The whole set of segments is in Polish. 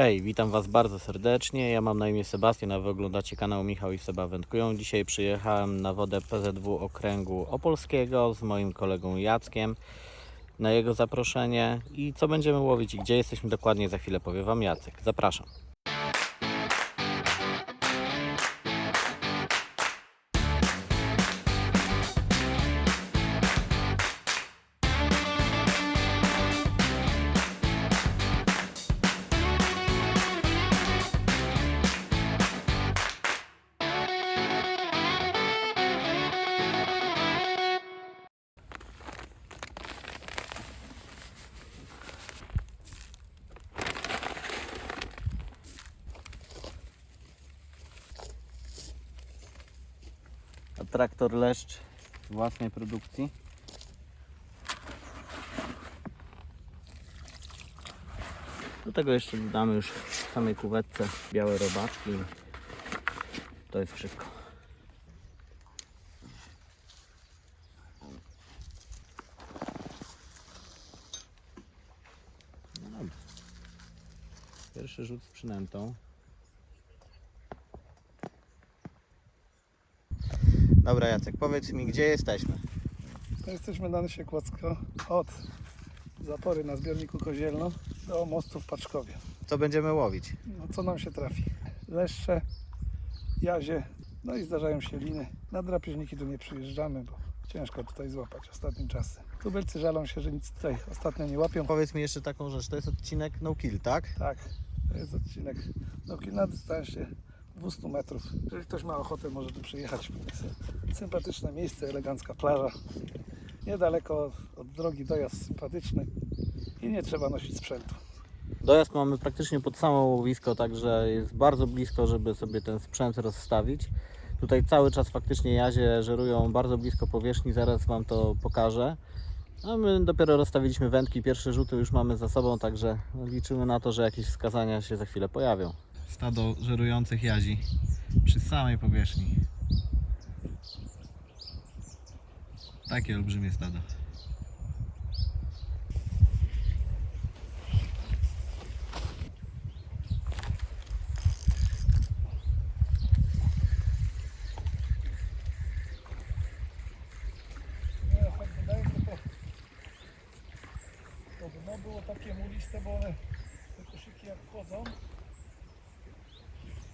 Hej, witam Was bardzo serdecznie. Ja mam na imię Sebastian, a Wy oglądacie kanał Michał i Seba Wędkują. Dzisiaj przyjechałem na wodę PZW Okręgu Opolskiego z moim kolegą Jackiem na jego zaproszenie. I co będziemy łowić i gdzie jesteśmy dokładnie za chwilę powie Wam Jacek. Zapraszam. Traktor leszcz własnej produkcji. Do tego jeszcze dodamy już w samej kuwetce białe robaczki. To jest wszystko. No. Pierwszy rzut z przynętą. Dobra Jacek, powiedz mi gdzie jesteśmy? To jesteśmy na Nysie Kłodzko od zapory na zbiorniku Kozielno do mostu w Paczkowie. Co będziemy łowić? No co nam się trafi? Leszcze, jazie, no i zdarzają się liny. Na drapieżniki tu nie przyjeżdżamy, bo ciężko tutaj złapać ostatnim czasem. Tubylcy żalą się, że nic tutaj ostatnio nie łapią. Powiedz mi jeszcze taką rzecz, to jest odcinek no kill, tak? Tak, to jest odcinek no, na dystansie 200 metrów. Jeżeli ktoś ma ochotę, może tu przyjechać. Sympatyczne miejsce, elegancka plaża. Niedaleko od, drogi dojazd sympatyczny i nie trzeba nosić sprzętu. Dojazd mamy praktycznie pod samo łowisko, także jest bardzo blisko, żeby sobie ten sprzęt rozstawić. Tutaj cały czas faktycznie jazie żerują bardzo blisko powierzchni, zaraz Wam to pokażę. A my dopiero rozstawiliśmy wędki, pierwsze rzuty już mamy za sobą, także liczymy na to, że jakieś wskazania się za chwilę pojawią. Stado żerujących jazi przy samej powierzchni. Takie olbrzymie stado. To, dno było takie muliste, bo one te koszyki jak wchodzą,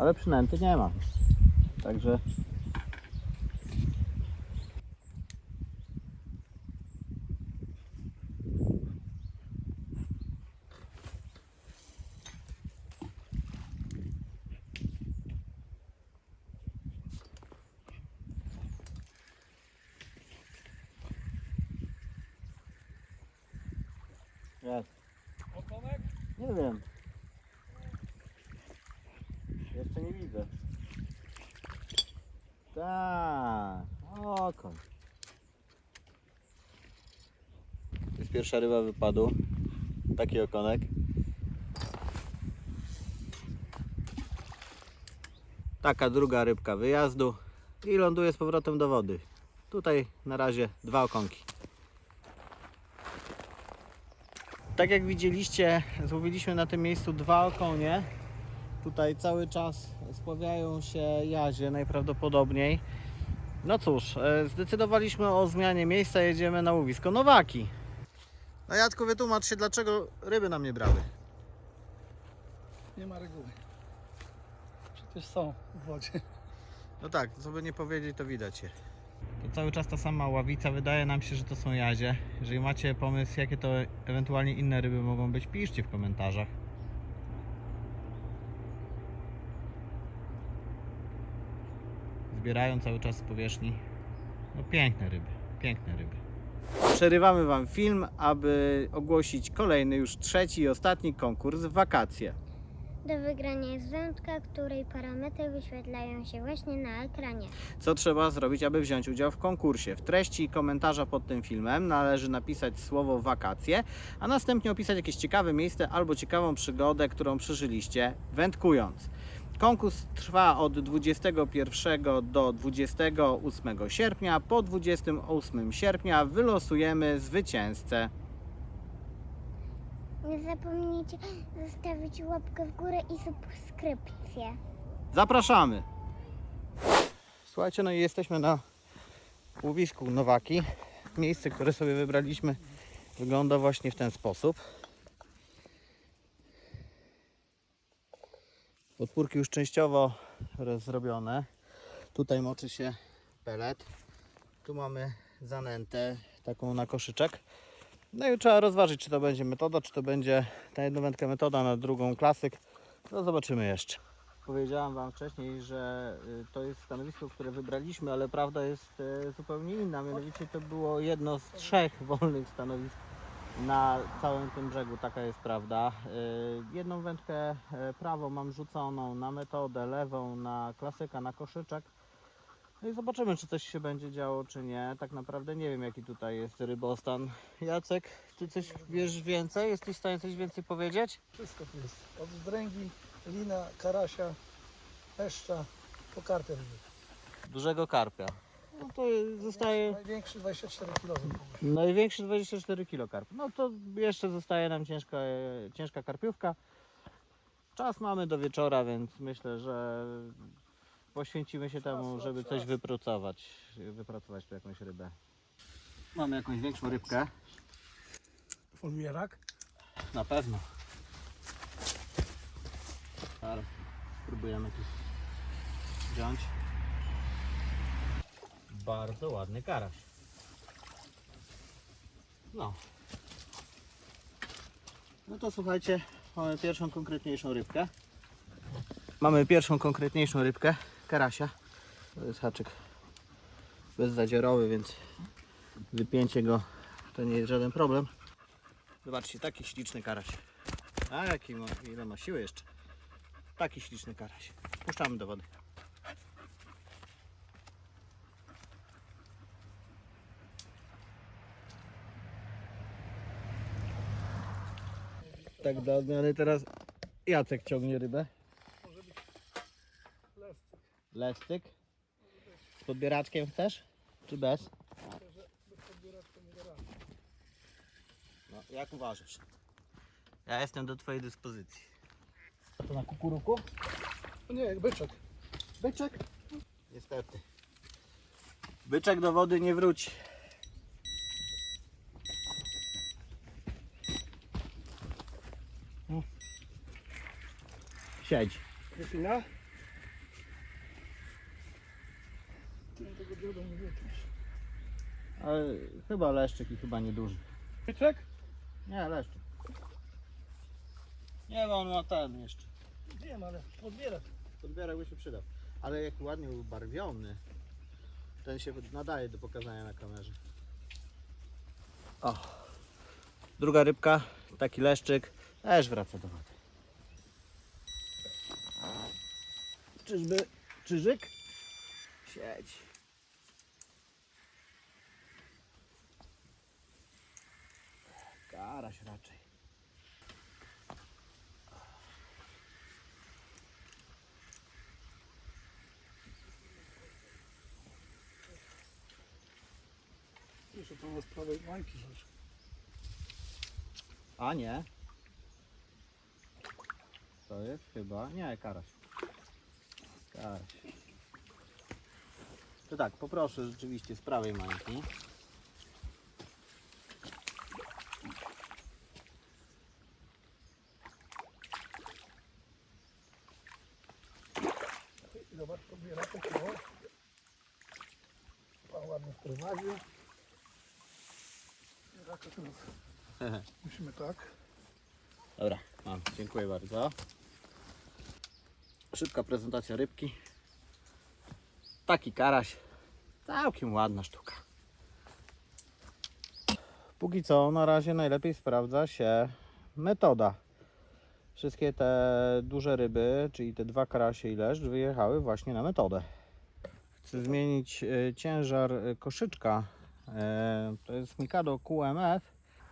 Ale przynęty nie ma. Także Jest. okonek, Nie wiem. Jeszcze nie widzę. Tak, okon. To jest pierwsza ryba wypadu. Taki okonek. Taka druga rybka wyjazdu i ląduje z powrotem do wody. Tutaj na razie dwa okonki. Tak jak widzieliście, złowiliśmy na tym miejscu dwa okonie. Tutaj cały czas spławiają się jazie najprawdopodobniej. No cóż, e, zdecydowaliśmy o zmianie miejsca, jedziemy na łowisko Nowaki. No Jacku, wytłumacz się, dlaczego ryby nam nie brały. nie ma reguły. Przecież są w wodzie. No tak, co by nie powiedzieć, to widać je. To cały czas ta sama ławica, wydaje nam się, że to są jazie. Jeżeli macie pomysł, jakie to ewentualnie inne ryby mogą być, piszcie w komentarzach. Zbierają cały czas z powierzchni. No piękne ryby, piękne ryby. Przerywamy Wam film, aby ogłosić kolejny, już trzeci i ostatni konkurs w wakacje. Do wygrania jest wędka, której parametry wyświetlają się właśnie na ekranie. Co trzeba zrobić, aby wziąć udział w konkursie? W treści komentarza pod tym filmem należy napisać słowo wakacje, a następnie opisać jakieś ciekawe miejsce albo ciekawą przygodę, którą przeżyliście wędkując. Konkurs trwa od 21 do 28 sierpnia. Po 28 sierpnia wylosujemy zwycięzcę. Nie zapomnijcie zostawić łapkę w górę i subskrypcję. Zapraszamy! Słuchajcie, no i jesteśmy na łowisku Nowaki. Miejsce, które sobie wybraliśmy wygląda właśnie w ten sposób. Podpórki już częściowo zrobione. Tutaj moczy się pelet. Tu mamy zanętę taką na koszyczek. No i trzeba rozważyć, czy to będzie metoda, czy to będzie ta jednowędka metoda na drugą klasyk. No zobaczymy jeszcze. Powiedziałam Wam wcześniej, że y, to jest stanowisko, które wybraliśmy, ale prawda jest y, zupełnie inna. Mianowicie to było jedno z trzech wolnych stanowisk na całym tym brzegu, taka jest prawda. Y, Jedną wędkę y, prawą mam rzuconą na metodę, lewą na klasyka, na koszyczek. No i zobaczymy, czy coś się będzie działo, czy nie. Tak naprawdę nie wiem, jaki tutaj jest rybostan. Jacek, Ty coś wiesz więcej? Jesteś w stanie coś więcej powiedzieć? Wszystko tu jest. Od dręgi, lina, karasia, leszcza, po ryby. Dużego karpia. No to zostaje Największy 24 kg. największy 24 kg karp. No to jeszcze zostaje nam ciężka, e, ciężka karpiówka. Czas mamy do wieczora, więc myślę, że poświęcimy się temu, żeby coś wypracować, wypracować tu jakąś rybę. Mamy jakąś większą rybkę. Folwierak. Na pewno. Zaraz spróbujemy tu wziąć. Bardzo ładny karaś. No. No to słuchajcie, mamy pierwszą konkretniejszą rybkę. Mamy pierwszą konkretniejszą rybkę, karasia. To jest haczyk bezzadziorowy, więc wypięcie go to nie jest żaden problem. Zobaczcie, taki śliczny karaś. A jaki ma, ile ma siły jeszcze. Taki śliczny karaś. Puszczamy do wody. Tak do odmiany teraz Jacek ciągnie rybę. Lescy. Lestyk. Z podbieraczkiem chcesz? Czy bez? Bez podbieraczka nie da rady. No, jak uważasz? Ja jestem do Twojej dyspozycji. To na kukuruku? No nie, jak byczek. Byczek? Niestety. Byczek do wody nie wróci. Siedź. Ty tego nie wytniesz. Ale chyba leszczyk i chyba nieduży. Byczek? Nie, leszczyk. Nie, bo on ma ten jeszcze. Wiem, ale podbierak. Podbierak by się przydał. Ale jak ładnie ubarwiony, ten się nadaje do pokazania na kamerze. O. Druga rybka, taki leszczyk, też wraca do wody. Czyżby czyżyk? Siedź. Karaś raczej. Jeszcze to z prawej mańki. A nie. To jest chyba. Nie, karaś. Karaś. To tak, poproszę rzeczywiście z prawej mańki. Zobacz, podbieraczek. O. Pan ładnie tak to teraz musimy tak. Dobra, mam. Dziękuję bardzo. Szybka prezentacja rybki. Taki karaś. Całkiem ładna sztuka. Póki co, na razie najlepiej sprawdza się metoda. Wszystkie te duże ryby, czyli te dwa karasie i leszcz, wyjechały właśnie na metodę. Chcę zmienić e, ciężar e, koszyczka. E, To jest Mikado QMF.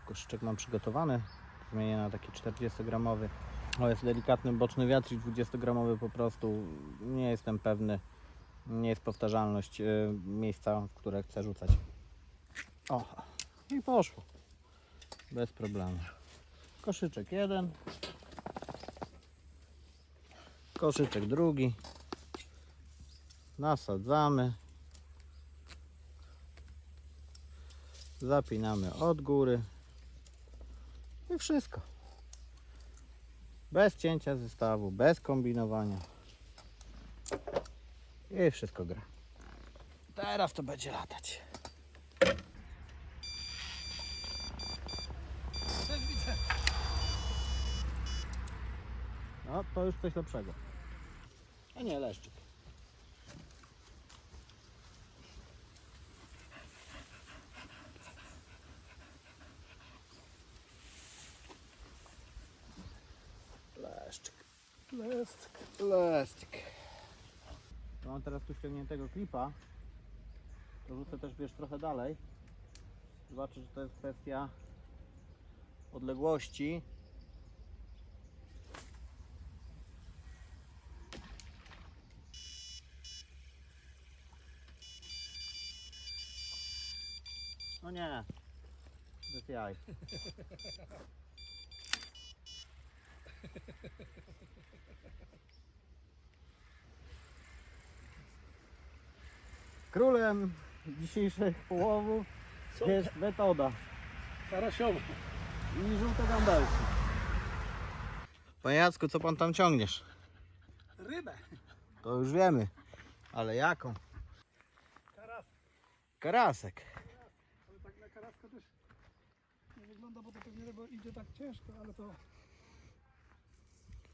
Koszyczek mam przygotowany. Zmienię na taki 40-gramowy. O, jest delikatny boczny wiatr i 20-gramowy po prostu. Nie jestem pewny. Nie jest powtarzalność e, miejsca, w które chcę rzucać. O, i poszło. Bez problemu. Koszyczek jeden. Koszyczek drugi. Nasadzamy. Zapinamy od góry. I wszystko. Bez cięcia zestawu, bez kombinowania. I wszystko gra. Teraz to będzie latać. Widzę. No, to już coś lepszego. A nie. Leszczyk. Lestk. Leszczyk. Mam teraz tu ściągniętego klipa. To rzucę też wiesz trochę dalej. Zobaczę, że to jest kwestia odległości. No nie. Bez jaj. Królem dzisiejszych połowów Co? jest metoda Karasiowo. i żółte gambełki. Panie Jacku, co pan tam ciągniesz? Rybę. To już wiemy, ale jaką? Karas. Karasek. Ale tak na karaska też nie wygląda, bo to pewnie ryba idzie tak ciężko, ale to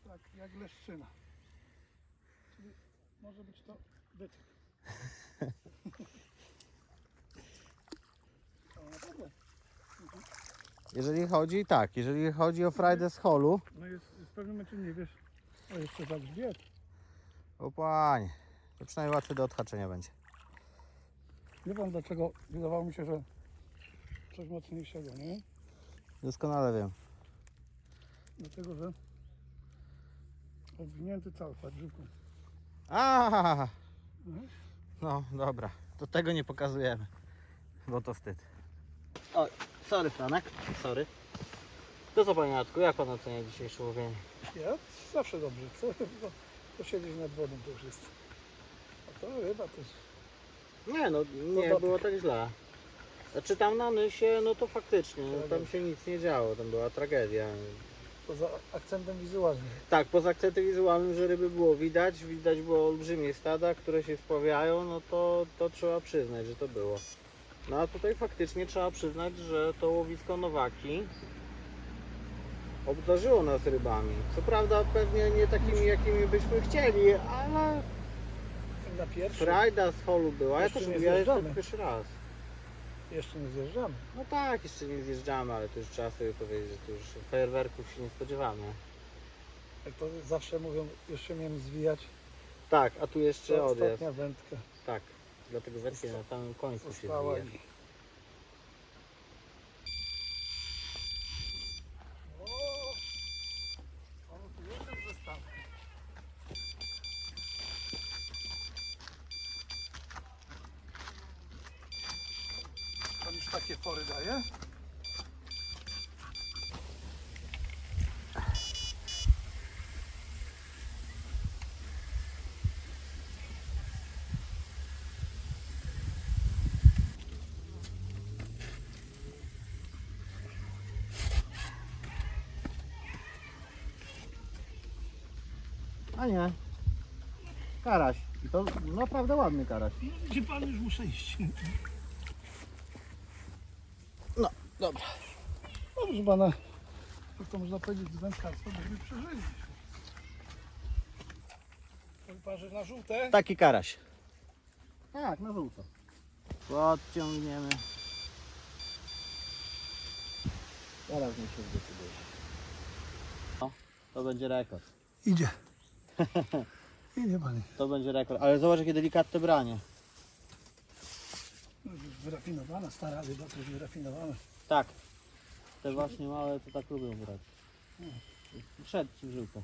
tak jak leszczyna. Czyli może być to. O, naprawdę. Jeżeli chodzi, tak, jeżeli chodzi o frajdę z holu, No jest, jest w pewnym momencie nie wiesz. O jeszcze za grzbiet. o panie, to przynajmniej łatwy do odhaczenia będzie. Nie wiem dlaczego wydawało mi się, że coś mocniejszego, nie? Doskonale wiem. Dlatego, że obwinięty cały padżówką. A, no dobra, to tego nie pokazujemy, bo to wstyd. O, sorry Franek, sorry. To co panie Jacku, jak pan ocenia dzisiejsze łowienie? Ja zawsze dobrze. Co, to, to siedzieć nad wodą to już jest. A to ryba też. Nie no, nie Dodatek. było tak źle. Znaczy tam na Nysie, no to faktycznie, no, tam Tragedia. się nic nie działo, tam była tragedia. Poza akcentem wizualnym. Tak, poza akcentem wizualnym, że ryby było widać, widać było olbrzymie stada, które się spławiają, no to, to trzeba przyznać, że to było. No a tutaj faktycznie trzeba przyznać, że to łowisko Nowaki obdarzyło nas rybami. Co prawda pewnie nie takimi, jakimi byśmy chcieli, ale Na pierwszy frajda z holu była. Ja Jeszcze też nie mówię, ja jestem zjeżdżamy. pierwszy raz. Jeszcze nie zjeżdżamy. No tak, jeszcze nie zjeżdżamy, ale to już trzeba sobie powiedzieć, że to już fajerwerków się nie spodziewamy. Jak to zawsze mówią, jeszcze miałem zwijać. Tak, a tu jeszcze To odjazd. ostatnia wędka Tak, dlatego wersja na samym końcu się została. zwija. I... O, tu jeden zestaw. Pan już takie pory daje? A nie. Karaś. I to naprawdę ładny karaś. Gdzie pan już muszę iść? No, dobra. Dobrze pana, jak to można powiedzieć z wędkarstwa, byśmy przeżyli. Mówi pan, że na żółte? Taki karaś. Tak, na żółto. Podciągniemy. Teraz mi się zdecyduje. No, to będzie rekord. Idzie. Idzie panie. To będzie rekord. Ale zobacz jakie delikatne branie. No, Wyrafinowana, stara ryba też wyrafinowana. Tak. Te właśnie małe to tak lubią brać. Szedł ci w żyłkę.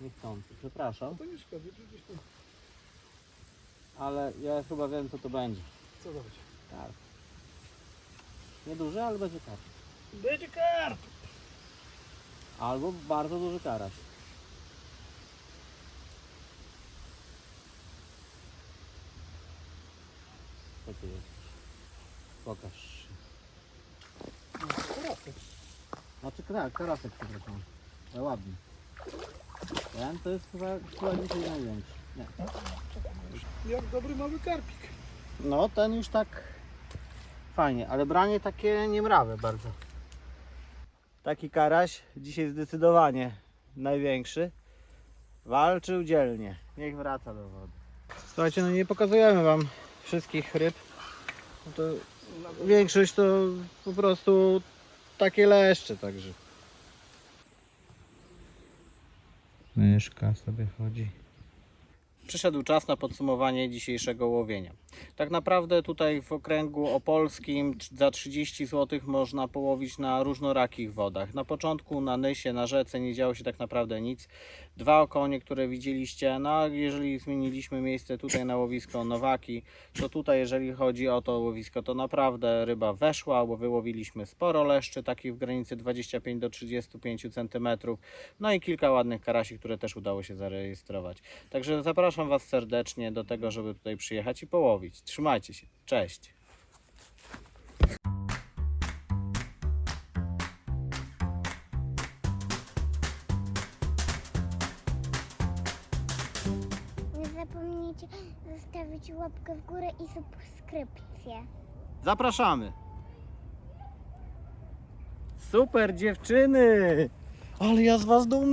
Niechcący, przepraszam. To nie szkodzi, przecież to Ale ja chyba wiem co to będzie. co robić? Tak. Nieduże, ale będzie tak. Będzie karp. Albo bardzo duży karaś. Co tu jest? Pokaż się. Znaczy tak, karasek przepraszam. Ale ładny. Ten to jest chyba, chyba dzisiaj największy. Nie. Jak dobry mały karpik. No ten już tak fajnie, ale branie takie niemrawe bardzo. Taki karaś dzisiaj zdecydowanie największy. Walczył dzielnie. Niech wraca do wody. Słuchajcie, no nie pokazujemy wam wszystkich ryb. No to większość to po prostu takie leszcze także. Myszka sobie chodzi. Przyszedł czas na podsumowanie dzisiejszego łowienia. Tak naprawdę tutaj w okręgu opolskim za 30 zł można połowić na różnorakich wodach. Na początku na Nysie, na rzece nie działo się tak naprawdę nic. Dwa okonie, które widzieliście, no a jeżeli zmieniliśmy miejsce tutaj na łowisko Nowaki, to tutaj jeżeli chodzi o to łowisko, to naprawdę ryba weszła, bo wyłowiliśmy sporo leszczy, takich w granicy 25 do 35 cm, no i kilka ładnych karasi, które też udało się zarejestrować. Także zapraszam Was serdecznie do tego, żeby tutaj przyjechać i połowić. Trzymajcie się. Cześć. Zostawić łapkę w górę i subskrypcję. Zapraszamy. Super dziewczyny! Ale ja z Was dumny.